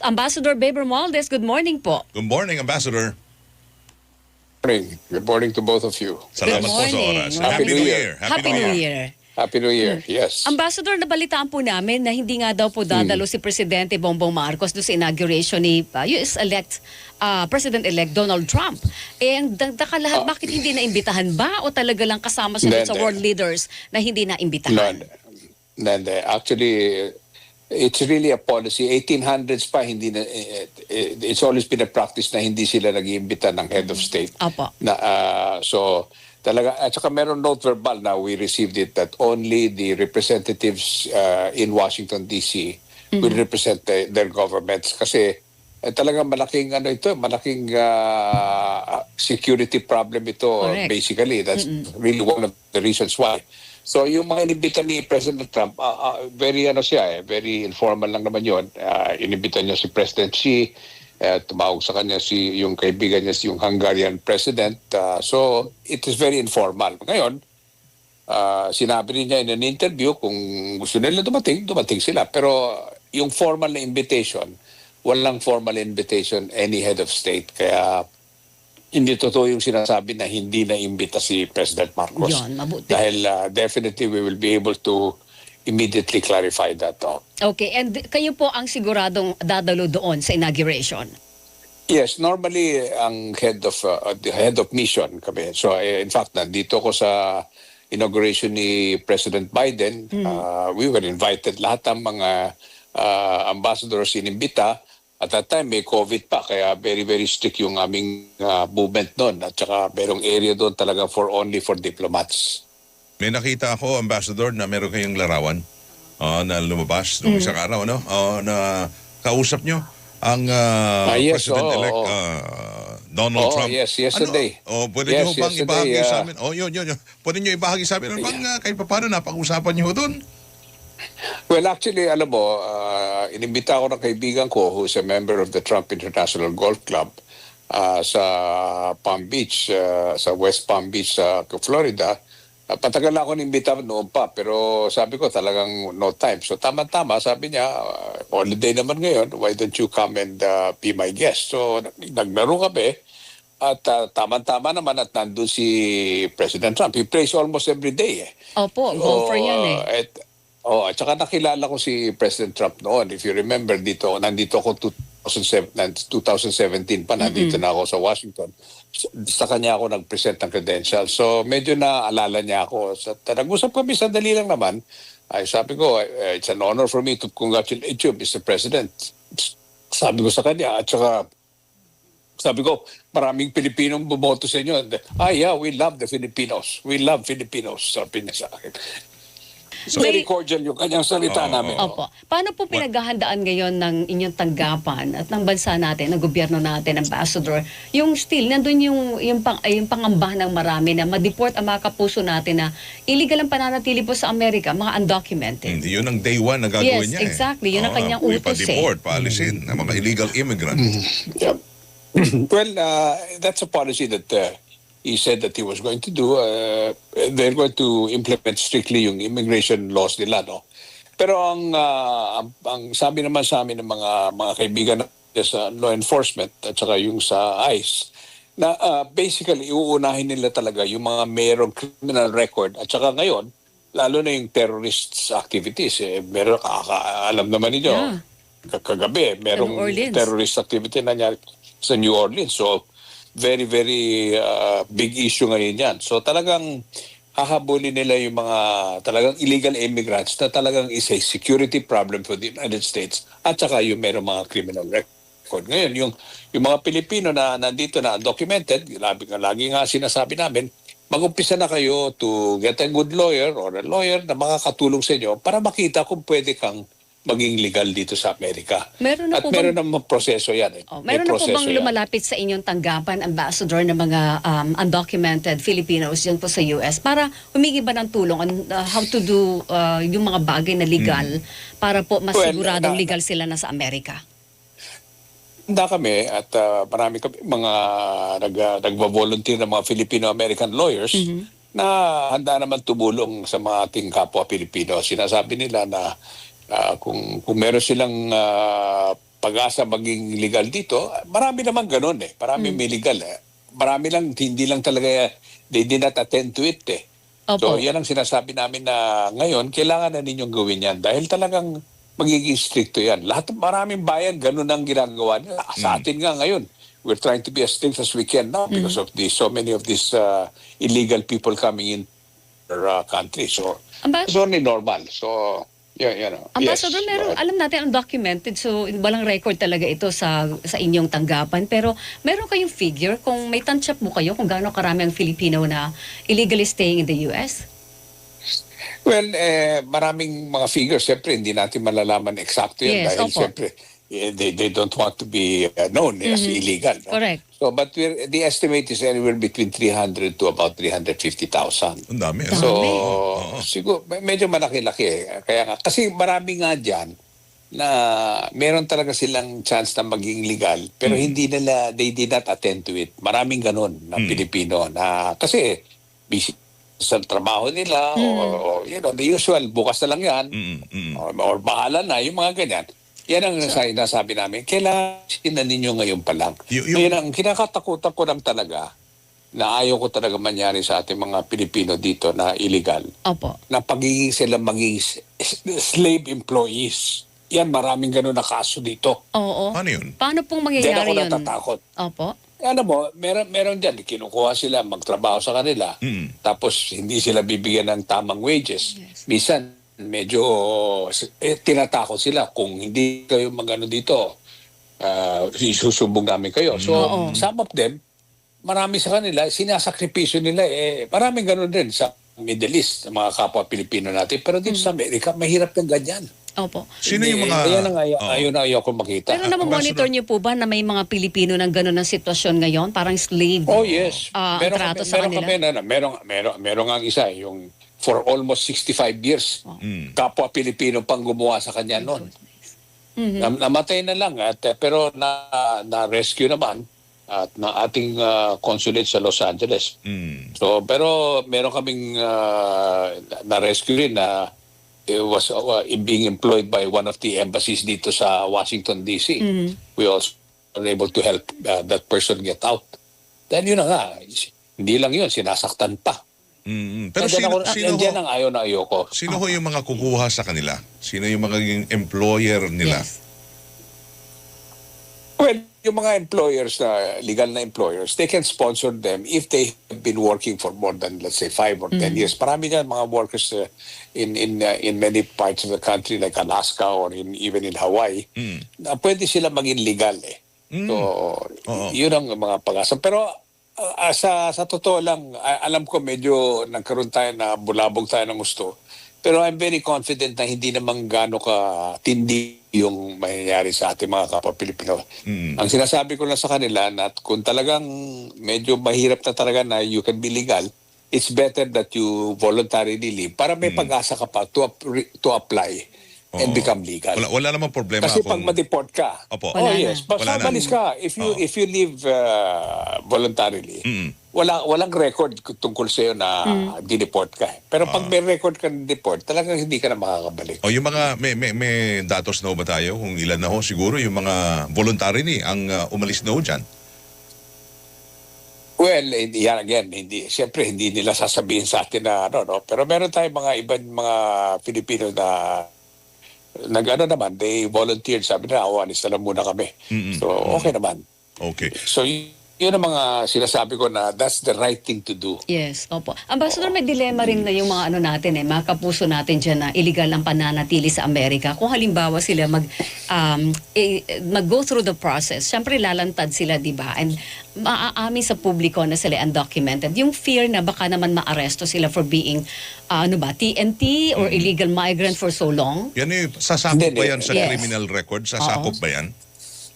Ambassador Baber Maldes, good morning po. Good morning, Ambassador. morning. Good morning to both of you. Salamat Good po sa oras. Happy Happy New Year. Year. Happy, New Year. Happy New Year. Yes. Ambassador, nabalitaan po namin na hindi nga daw po dadalo si Presidente Bongbong Marcos doon sa inauguration ni uh, US-elect uh, President-elect Donald Trump. Eh, ang dagdaka lahat, Ah. bakit hindi naimbitahan ba o talaga lang kasama siya sa world leaders na hindi No, naimbitahan? no, no, actually, it's really a policy. 1800s pa, hindi na, eh, eh, it's always been a practice na hindi sila nag-iimbita ng head of state. Apo. Na, ah, so, talaga, at saka meron note verbal na we received it that only the representatives ah, in Washington, D.C. will represent the- their governments. Kasi eh, talagang malaking ano ito, malaking ah, security problem ito Correct. basically. That's really one of the reasons why. So yung mga inibita ni President Trump, ah, ah, very ano siya eh, very informal lang naman yon. Uh, inibita niya si President Xi, eh, tumawag sa kanya si yung kaibigan niya si yung Hungarian President. Ah, so it is very informal. Ngayon, ah, sinabi rin niya in an interview kung gusto nila dumating, dumating sila. Pero yung formal na invitation, walang formal invitation any head of state. Kaya hindi totoo yung sinasabi na hindi na imbita si President Marcos. Yun, mabuti. Dahil ah, definitely we will be able to immediately clarify that. oh. Okay, and kayo po ang siguradong dadalo doon sa inauguration. Yes, normally ang head of uh, the head of mission kami. So in fact, nandito ko sa inauguration ni President Biden. Uh, we were invited lahat ng mga uh, ambassadors inimbita. At that time may COVID pa kaya very very strict yung aming uh, movement noon at saka merong area doon talaga for only for diplomats. May nakita ako, Ambassador, na meron kayong larawan ah, na lumabas noong isang araw, no? Ah, na kausap nyo ang ah, Ah, yes, President-elect oo, oo. ah, Donald Oo, Trump. yes, yesterday. Ano? Oh, pwede Yes, nyo bang ibahagi sa ah. amin? Oh, yun, yun, yun. Pwede nyo ibahagi sa amin. Ano bang ah, kahit paano napag-usapan nyo doon? Well, actually, alam mo, uh, inimbita ako ng kaibigan ko who's a member of the Trump International Golf Club uh, sa Palm Beach, uh, sa West Palm Beach sa Florida. Uh, patagal na ako inimbita noon pa, pero sabi ko talagang no time. So tama-tama, sabi niya, uh, holiday naman ngayon, why don't you come and uh, be my guest? So nag- naglaro kami. At uh, tama-tama naman at nandun si President Trump. He plays almost every day eh. Opo, golfer yan eh. At, oh, at saka nakilala ko si President Trump noon. If you remember dito, nandito ako 2007, 2017 pa, nandito na ako sa Washington. Sa, sa kanya ako nag-present ng credentials. So medyo naalala niya ako. So, nag-usap kami, sandali lang naman. Ay, sabi ko, eh, it's an honor for me to congratulate you, Mr. President. Sabi ko sa kanya, at saka sabi ko, maraming Pilipinong bumoto sa inyo. Ah, yeah, we love the Filipinos. We love Filipinos, sabi niya sa akin. Very May- cordial yung kanyang salita Oo. namin. Opo. Paano po pinaghahandaan ngayon ng inyong tanggapan at ng bansa natin, ng gobyerno natin, Ambassador, yung still, nandun yung, yung, pang, ay, yung pangamba ng marami na ma-deport ang mga kapuso natin na illegal ang pananatili po sa Amerika, mga undocumented. Hindi, yun ang day one na gagawin Yes, niya. eh. exactly. Yun ang Oo, kanyang utos, eh. ipa-deport, paalisin ng mga illegal immigrant. Yeah. well, uh, that's a policy that uh, he said that he was going to do. Uh, they're going to implement strictly yung immigration laws nila, no? Pero ang, uh, ang, ang sabi naman sa amin ng mga mga kaibigan sa law enforcement at saka yung sa ICE, na uh, basically iuunahin nila talaga yung mga mayroong criminal record at saka ngayon, lalo na yung terrorist activities. Eh, meron, alam naman ninyo, Yeah. kagabi, merong terrorist activity na nangyari sa New Orleans. So, very, very uh, big issue ngayon yan. So, talagang hahabulin nila yung mga talagang illegal immigrants na talagang is a security problem for the United States at saka yung merong mga criminal record. Ngayon, yung, yung mga Pilipino na nandito na undocumented, lagi, lagi nga sinasabi namin, mag-umpisa na kayo to get a good lawyer or a lawyer na makakatulong sa inyo para makita kung pwede kang maging legal dito sa Amerika. Meron na At po meron bang- naman proseso yan. Eh. Oh, meron na po bang yan. lumalapit sa inyong tanggapan, Ambassador, ng mga um, undocumented Filipinos dyan po sa US para humingi ba ng tulong on uh, how to do uh, yung mga bagay na legal para po masiguradong na- legal sila na sa Amerika? Handa kami at uh, marami kami mga nag, uh, nagva-volunteer ng mga Filipino-American lawyers na handa naman tumulong sa mga ating kapwa Pilipino. Sinasabi nila na uh, kung, kung meron silang uh, pag-asa maging legal dito, marami naman ganun eh. Marami may legal eh. Marami lang, hindi lang talaga, they did not attend to it eh. Opo. So yan ang sinasabi namin na ngayon, kailangan na ninyong gawin yan dahil talagang magiging stricto yan. Lahat, maraming bayan, ganun ang ginagawa nila. Sa atin nga ngayon, we're trying to be as strict as we can now because of the so many of these uh, illegal people coming in our uh, country. So Amba- it's only normal. So, yeah, you know. Ambassador, yes, meron, alam natin ang documented, so walang record talaga ito sa sa inyong tanggapan. Pero meron kayong figure kung may tansyap mo kayo kung gaano karami ang Filipino na illegally staying in the US? Well, eh, maraming mga figures, siyempre, hindi natin malalaman eksakto yan Yes, dahil opo. siyempre, they, they don't want to be uh, known as illegal. no? Mm-hmm. Correct. So, but we're, the estimate is anywhere between 300 to about 350,000. Ang dami. So, Dami. siguro, me- medyo malaki-laki. eh. Kaya nga, kasi marami nga dyan na meron talaga silang chance na maging legal pero Mm. hindi nila, they did not attend to it. Maraming ganun na Pilipino na, kasi busy sa trabaho nila Mm. or, or, you know, the usual, bukas na lang yan Mm, mm. or, or bahala na, yung mga ganyan. Yan ang nasa- nasabi namin. Kailangan na ninyo ngayon pa lang. Y- yung- Ngayon ang kinakatakutan ko lang talaga na ayaw ko talaga mangyari sa ating mga Pilipino dito na illegal Opo. na pagiging sila maging s- s- slave employees. Yan, maraming ganun na kaso dito. Oo. Paano yun? Paano pong Diyan mangyayari ako yun? natatakot. Opo. Ano mo, meron, meron dyan, kinukuha sila magtrabaho sa kanila, Mm. tapos hindi sila bibigyan ng tamang wages. Yes. Minsan, medyo eh, tinatakot sila kung hindi kayo magano dito, uh, isusubong namin kayo. So, Oo. some of them, marami sa kanila, sinasakripisyo nila, eh, maraming ganun din sa Middle East, sa mga kapwa Pilipino natin. Pero dito Mm. sa Amerika, mahirap ng ganyan. Opo. Sino yung mga... Ayan ang ayaw, Oo. ayaw na ayaw ko makita. Pero namomonitor niyo po ba na may mga Pilipino ng gano'n ng sitwasyon ngayon? Parang slave? Oh yes. Ah, ang meron trato kami, sa meron kanila? kami na, na meron meron meron nga isa yung for almost 65 years. Mm. Kapwa Pilipino pang gumawa sa kanya noon. Mhm. Nam- namatay na lang at eh, pero na na rescue naman at na ating ah, consulate sa Los Angeles. Mm. So pero meron kaming na rescue rin na it was uh, being employed by one of the embassies dito sa Washington DC. Mhm. We also were able to help uh, that person get out. Dahil yun na nga, hindi lang yun, sinasaktan pa. Mm, Pero Nandiyan sino, ako, sino, ho, ang ayaw na ayaw ko. sino ho yung mga kukuha sa kanila? Sino yung mga employer nila? Yes. Well, yung mga employers na legal na employers, they can sponsor them if they have been working for more than let's say five or ten years. Marami dyan mga workers uh, in in uh, in many parts of the country like Alaska or in even in Hawaii Mm. na pwede sila maging legal eh. Mm. So, Oo. yun ang mga pag-asa. Pero uh, sa, sa totoo lang, alam ko medyo nagkaroon tayo na bulabog tayo ng gusto. Pero I'm very confident na hindi naman gaano ka tindi yung mangyayari sa ating mga kapwa Pilipino. Mm. Ang sinasabi ko lang sa kanila na kung talagang medyo mahirap na talaga na you can be legal, it's better that you voluntarily leave para may pag-asa ka pa to, to apply and Oo. become legal. Wala, wala namang problema Kasi kung... pag ma-deport ka, Opo. oh Wala yes, na. basta Wala na. umalis ka. If you Oo. if you leave uh, voluntarily, Mm. wala walang record tungkol sa iyo na dineport ka. Pero pag may record ka na deport, talagang hindi ka na makakabalik. O yung mga, may, may, may datos na ho ba tayo? Kung ilan na ho siguro yung mga voluntary ni ang uh, umalis na ho dyan? Well, hindi, yan again, hindi, siyempre hindi nila sasabihin sa atin na ano, no? Pero meron tayong mga ibang mga Pilipino na nag-ano naman, they volunteered, sabi na, oh, alis na lang muna kami. Mm-mm. So, okay naman. Okay. So, yun ang mga sinasabi ko na that's the right thing to do. Yes, opo. Ambassador, may dilema rin na yung mga ano natin eh, mga kapuso natin dyan na illegal ang pananatili sa Amerika. Kung halimbawa sila mag, um, eh, mag-go through the process, syempre lalantad sila, di ba? And maaamin sa publiko na sila undocumented. Yung fear na baka naman maaresto sila for being, ah, ano ba, TNT or illegal migrant for so long. Yan eh, sasakop Hindi, ba yan sa Yes. criminal record? Sasakop ba yan?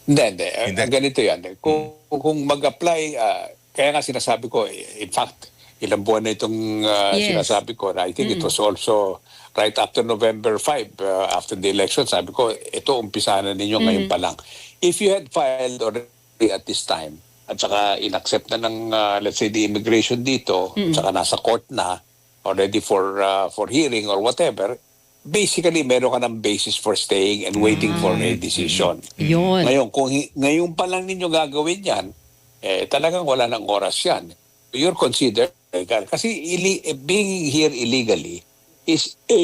Hindi, hindi. Ganito yan. Kung, kung mag-apply, ah, kaya nga sinasabi ko, eh, in fact, ilang buwan na itong ah, Yes. sinasabi ko na I think it was also right after November 5, ah, after the election, sabi ko, ito umpisa na ninyo ngayon pa lang. If you had filed already at this time, at saka inaccept na ng, ah, let's say, the immigration dito, at saka nasa court na, already for ah, for hearing or whatever, basically meron ka ng basis for staying and waiting for a decision. Yun. Ngayon, kung ngayon pa lang ninyo gagawin yan, eh, talagang wala ng oras yan. You're considered, kasi ili- being here illegally is a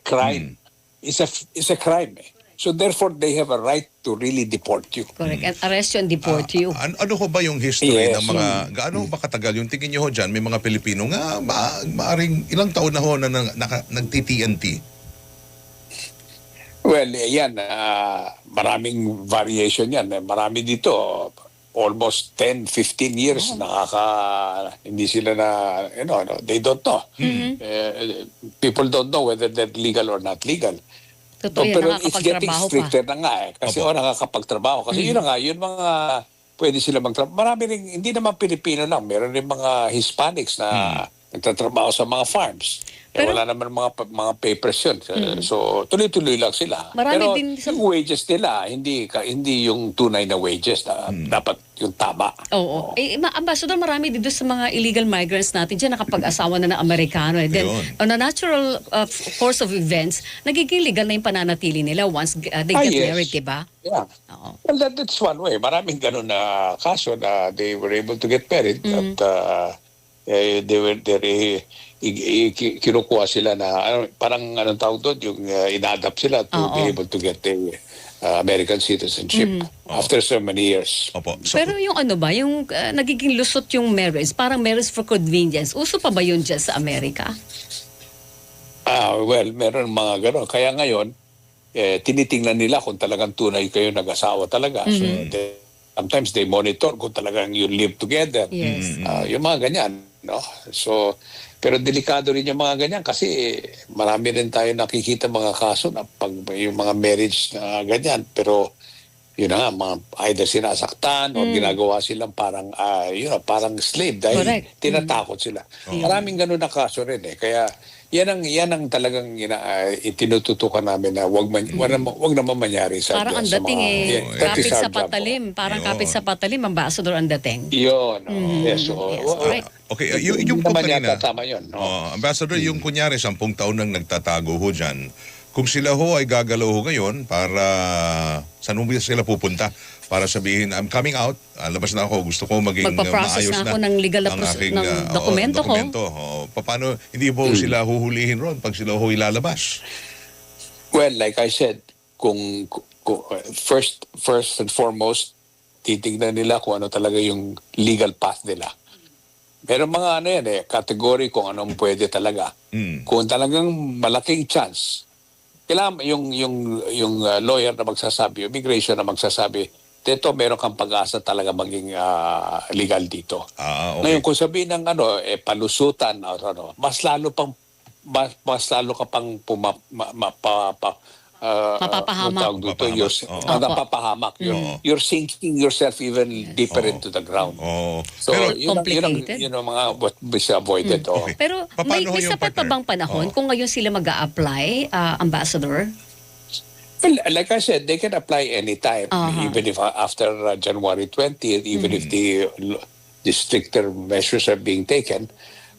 crime. It's a is a crime. eh. So therefore, they have a right to really deport you. Correct. And arrest you and deport you. Ah, ano, ho ba yung history Yes. ng mga, gaano ba katagal yung tingin nyo ho dyan, may mga Pilipino nga, ma, maaring ilang taon na ho na, na, naka, nag-TTNT? Well, eh, yan, ah, maraming variation yan. Eh, Marami dito, almost 10, 15 years, nakaka, hindi sila na, you know, no, they don't know. Eh, people don't know whether they're legal or not legal. Totoo No, yan, pero it's getting nakakapagtrabaho pa. stricter na nga eh. Kasi Opo. oh, nakakapagtrabaho. Kasi yun na nga, yun mga pwede sila magtrabaho. Marami rin, hindi naman Pilipino lang. Meron rin mga Hispanics na nagtatrabaho sa mga farms. Eh, Pero- wala naman mga mga papers yun. So, tuloy-tuloy lang sila. Marami Pero din sa- yung wages nila, hindi ka- hindi yung tunay na wages. Na, Dapat yung tama. Oo. Eh, ma- Ambassador, marami dito sa mga illegal migrants natin dyan nakapag-asawa na ng Amerikano. Eh. Then, Yun. on a natural uh, course of events, nagiging legal na yung pananatili nila once uh, they Ah, get yes. married, di ba? Yeah. Oo. Well, that, that's one way. Maraming ganun na kaso na they were able to get married at uh, eh, they were they're, eh, i- i- ki- kinukuha sila na ano, parang anong tawag doon yung uh, inadapt sila to be Oo. able to get the uh, American citizenship after so many years. Opo. So, Pero yung ano ba, yung uh, nagiging lusot yung marriage, parang marriage for convenience, uso pa ba yun dyan sa Amerika? Ah, well, meron mga gano'n. Kaya ngayon, eh, tinitingnan nila kung talagang tunay kayo nag-asawa talaga. So, they- sometimes they monitor kung talagang you live together. Yes. Ah, yung mga ganyan, no? So, pero delikado rin yung mga ganyan kasi marami rin tayo nakikita mga kaso na pag yung mga marriage na ganyan. Pero, yun na nga, mga either sinasaktan o ginagawa silang parang, ah, you know, parang slave dahil Correct. tinatakot sila. Maraming ganun na kaso rin eh. Kaya, yan ang yan ang talagang ina, uh, itinututukan namin na wag man, wag, naman, wag naman manyari sa Parang ang sa dating mga- eh, Yeah, kapit sa patalim. Parang Yun. kapit sa patalim, ambassador ang dating. Yun. oh. Yes, so, Yes, wa- correct. okay, uh, yung, yung po kanina, tama yun. No? Oh, Ambassador, yung kunyari, sampung taon nang nagtatago ho dyan, kung sila ho ay gagalaw ho ngayon para saan mo sila pupunta para sabihin, I'm coming out, ah, labas na ako, gusto ko maging uh, Magpa-process maayos na ako ng legal na ang aking, ng ah, oo, dokumento ko. dokumento. Oo, paano, hindi po sila huhulihin ron pag sila ho ilalabas? Well, like I said, kung, kung first first and foremost, titignan nila kung ano talaga yung legal path nila. Pero mga ano yan eh, category kung anong pwede talaga. Mm. Kung talagang malaking chance, kailangan yung yung yung uh, lawyer na magsasabi, immigration na magsasabi, dito meron kang pag-asa talaga maging ah, legal dito. Ah, okay. Ngayon kung sabihin ng ano eh palusutan o ano, mas lalo pang mas, mas lalo ka pang puma, ma, ma, pa, pa, ah, Mapapahamak. tawag dito? Mapapahamak. You're, ah, napapahamak. You're, Oo. you're sinking yourself even deeper into the ground. Oh, So, pero yun, ang, yun, ang, Complicated. yun ang mga what is avoided. oh. Okay. Pero Pa- may, paano may yung sapat pa bang panahon Oo. kung ngayon sila mag apply uh, ambassador? Well, like I said, they can apply anytime, Uh-huh. even if uh, after uh, January 20th, even if the, the stricter measures are being taken.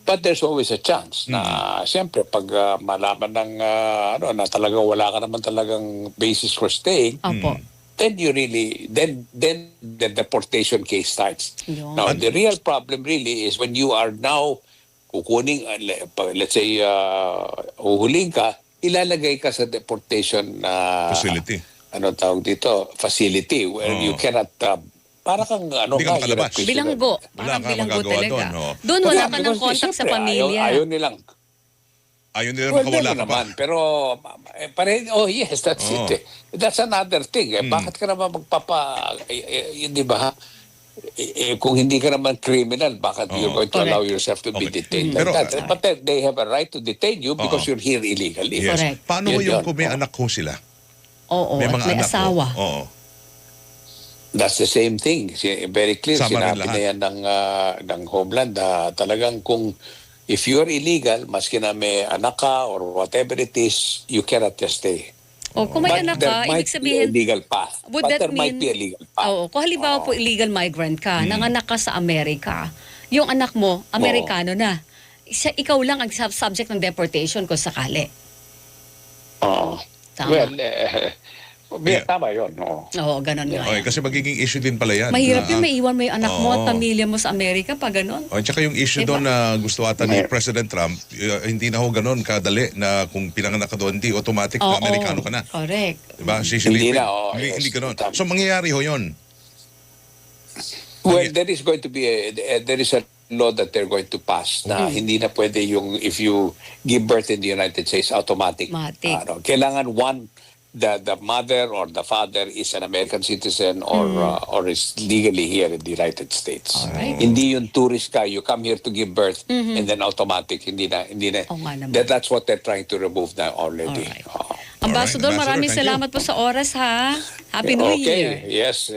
But there's always a chance na siyempre pag uh, malaman ng uh, ano na talagang wala ka naman talagang basis for staying, Opo. then you really then then the deportation case starts. Yun. Now the real problem really is when you are now kukuning uh, pa- let's say uh, uhuling ka, ilalagay ka sa deportation uh, Facility. Ano tawag dito? Facility where Oo. you cannot uh, para kang ano Hindi ka ka, makalabas. Bilanggo. Wala Parang ka bilanggo magagawa talaga. doon, oh. Doon wala ka ng contact sa pamilya. Ayaw, ayaw nilang Ayun nila Well, makawala meron ka pa. naman. Pero, eh, pare, oh yes, that's Oo. it. Eh. That's another thing. Eh. Mm. Bakit ka naman magpapa, eh, eh, yun, di ba? Eh, eh, kung hindi ka naman criminal, bakit Oo. you're going to Correct. allow yourself to be Okay. detained Pero, like that? ah, But then they have a right to detain you because Oo. you're here illegally. Yes. Correct. Paano Yun yung yun. kung may anak ho sila? Oo, may at may anak asawa. Oo. That's the same thing. Very clear, Sama sinabi na yan ng, ah, ng Homeland na talagang kung if you're illegal, maski na may anak ka or whatever it is, you cannot just stay. O kung may But anak ka, might ibig sabihin, be a legal path. would But that there might mean- be a legal path. Oo, kung halimbawa po illegal migrant ka, nanganak ka sa Amerika, yung anak mo, Amerikano na. Isa, ikaw lang ang sub- subject ng deportation kung sakali. Oo. Tama. Well, may, Yeah. tama yun. oo. Oo, ganun nga. Okay, kasi magiging issue din pala yan. Mahirap Na, yun, may iwan mo yung anak mo at Oo. pamilya mo sa Amerika pa ganun. Oh, tsaka yung issue Diba? doon na gusto ata ni. President Trump, uh, hindi na ho ganun kadali na kung pinanganak ka doon, di automatic na Oo. Amerikano ka na. Correct. Diba? Sisilipin. Hindi na, oo, hindi, yes. hindi ganun. Tama. So mangyayari ho yun. Well, there is going to be a, eh, there is a law that they're going to pass na hindi na pwede yung if you give birth in the United States automatic. Automatic. Ano, kailangan one the the mother or the father is an American citizen or uh, or is legally here in the United States. Alright. Hindi yung tourist ka, you come here to give birth and then automatic hindi na hindi na. Naman. that, that's what they're trying to remove now already. Alright. Oo. Ambassador, Ambassador, maraming thank you. salamat po sa oras ha. Happy New okay. Year. Yes.